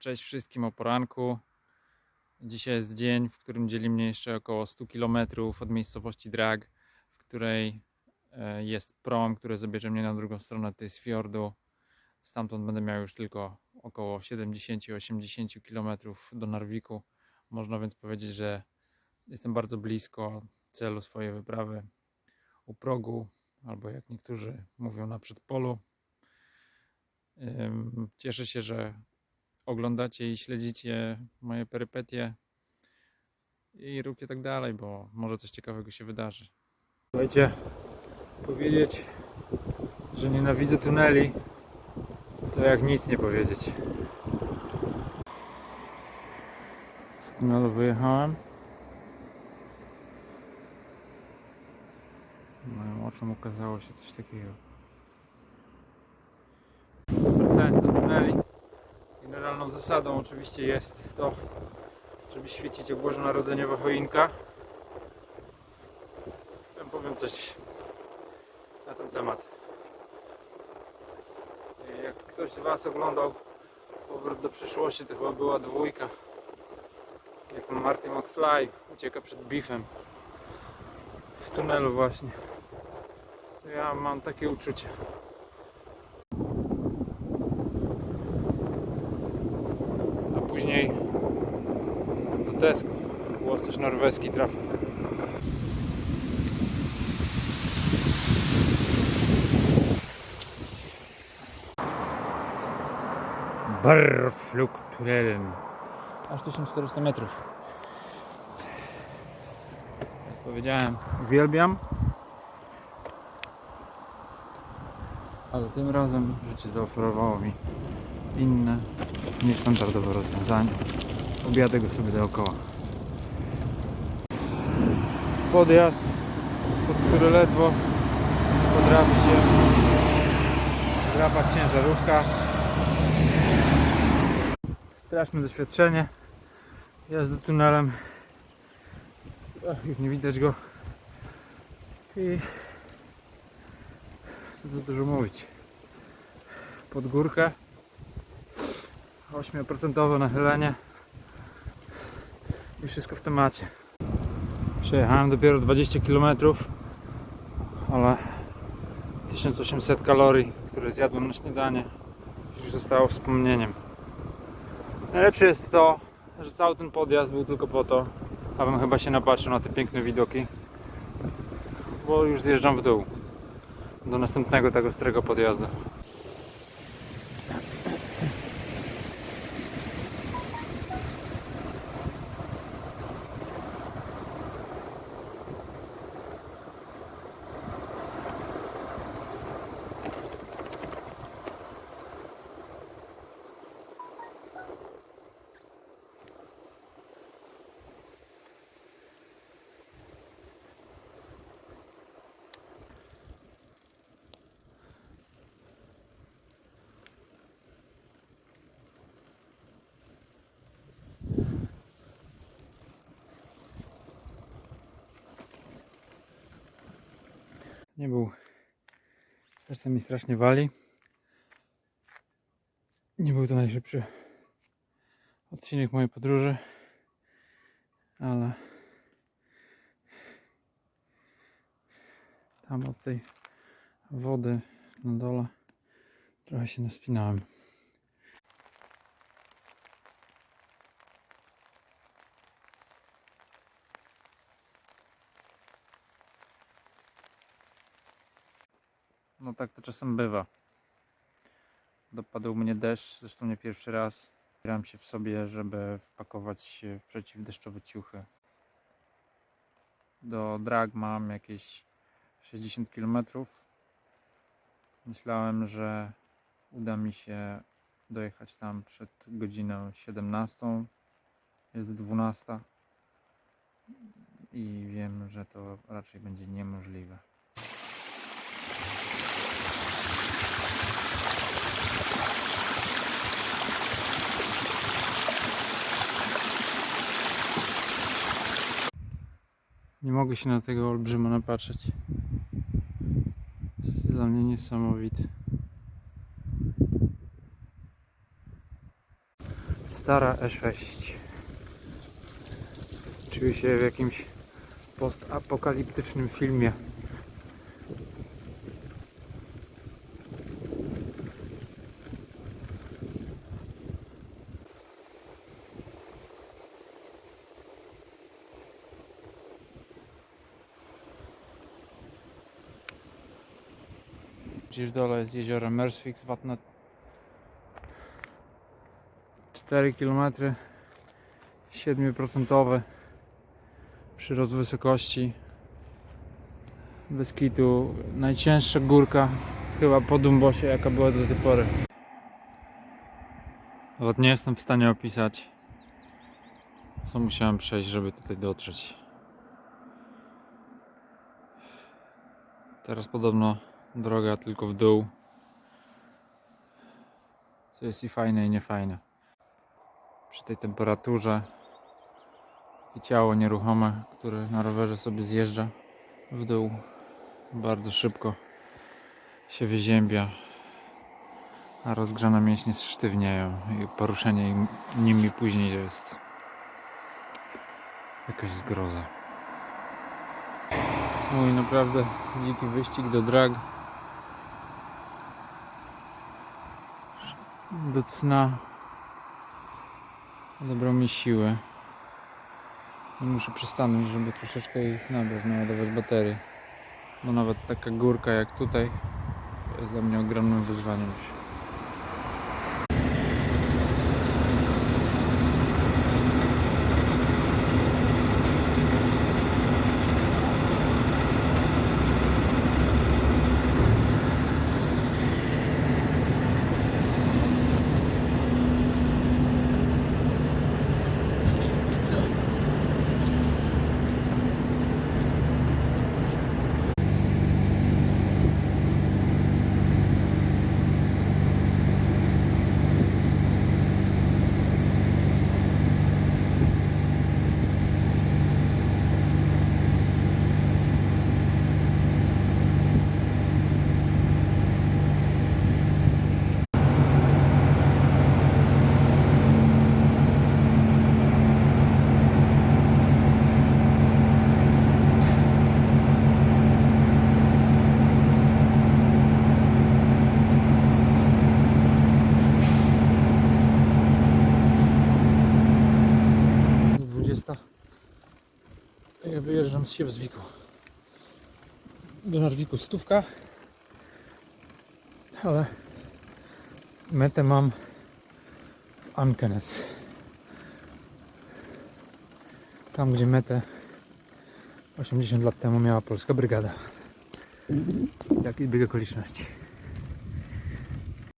Cześć wszystkim o poranku. Dzisiaj jest dzień, w którym dzieli mnie jeszcze około 100 km od miejscowości Drag, w której e, jest prom, który zabierze mnie na drugą stronę tej z fiordu. Stamtąd będę miał już tylko około 70-80 km do Narwiku. Można więc powiedzieć, że jestem bardzo blisko celu swojej wyprawy u progu, albo jak niektórzy mówią na przedpolu. Cieszę się, że oglądacie i śledzicie moje perypetie i róbcie tak dalej, bo może coś ciekawego się wydarzy. Słuchajcie, powiedzieć, że nienawidzę tuneli, to jak nic nie powiedzieć. Z tunelu wyjechałem. Moim oczom ukazało się coś takiego. Wracając do tuneli, generalną zasadą oczywiście jest to, żeby świecić jak bożonarodzeniowa choinka. Ja powiem coś na ten temat. Jak ktoś z Was oglądał Powrót do przyszłości, to chyba była dwójka. Jak tam Marty McFly ucieka przed Biffem w tunelu właśnie. To ja mam takie uczucie. A później Było też norweski trafik. Barflukturellen. Aż 1400 metrów. Jak powiedziałem, uwielbiam. Ale tym razem życie zaoferowało mi inne, niestandardowe rozwiązanie. Objadę go sobie dookoła. Podjazd, pod który ledwo potrafi się drapać ciężarówka. Straszne doświadczenie. Jazda tunelem. Ach, już nie widać go. I co tu dużo mówić. Pod górkę. 8% nachylenie. I wszystko w temacie. Przejechałem dopiero 20 km, ale 1800 kalorii, które zjadłem na śniadanie, już zostało wspomnieniem. Najlepsze jest to, że cały ten podjazd był tylko po to, abym chyba się napatrzył na te piękne widoki, bo już zjeżdżam w dół do następnego tego starego podjazdu. Nie był. Serce mi strasznie wali. Nie był to najszybszy odcinek mojej podróży, ale tam od tej wody na dole trochę się naspinałem. No tak to czasem bywa. Dopadł mnie deszcz, zresztą nie pierwszy raz. Zbieram się w sobie, żeby wpakować się w przeciwdeszczowe ciuchy. Do drag mam jakieś 60 km. Myślałem, że uda mi się dojechać tam przed godziną 17. Jest 12. I wiem, że to raczej będzie niemożliwe. Mogę się na tego olbrzyma napatrzeć. Jest dla mnie niesamowity. stara E6. Czuję się w jakimś postapokaliptycznym filmie. Gdzieś w dole jest jezioro Mersfix, Watna 4 km 7% przyrost wysokości. Beskitu najcięższa górka chyba po Dumbosie jaka była do tej pory. Nawet nie jestem w stanie opisać co musiałem przejść żeby tutaj dotrzeć. Teraz podobno droga tylko w dół. Co jest i fajne i niefajne. Przy tej temperaturze i ciało nieruchome, które na rowerze sobie zjeżdża w dół bardzo szybko się wyziębia a rozgrzane mięśnie sztywnieją i poruszenie im- nimi później jest jakaś zgroza. Mój naprawdę dziki wyścig do drag do cna Odebrał mi siłę. I muszę przystanąć, żeby troszeczkę ich nabrać, naładować baterii. Bo nawet taka górka jak tutaj jest dla mnie ogromnym wyzwaniem. Jest 20. Wyjeżdżam z Siebzwiku. Do Narwiku stówka. Ale metę mam w Ankenes. Tam gdzie metę 80 lat temu miała polska brygada. Jaki bieg okoliczności.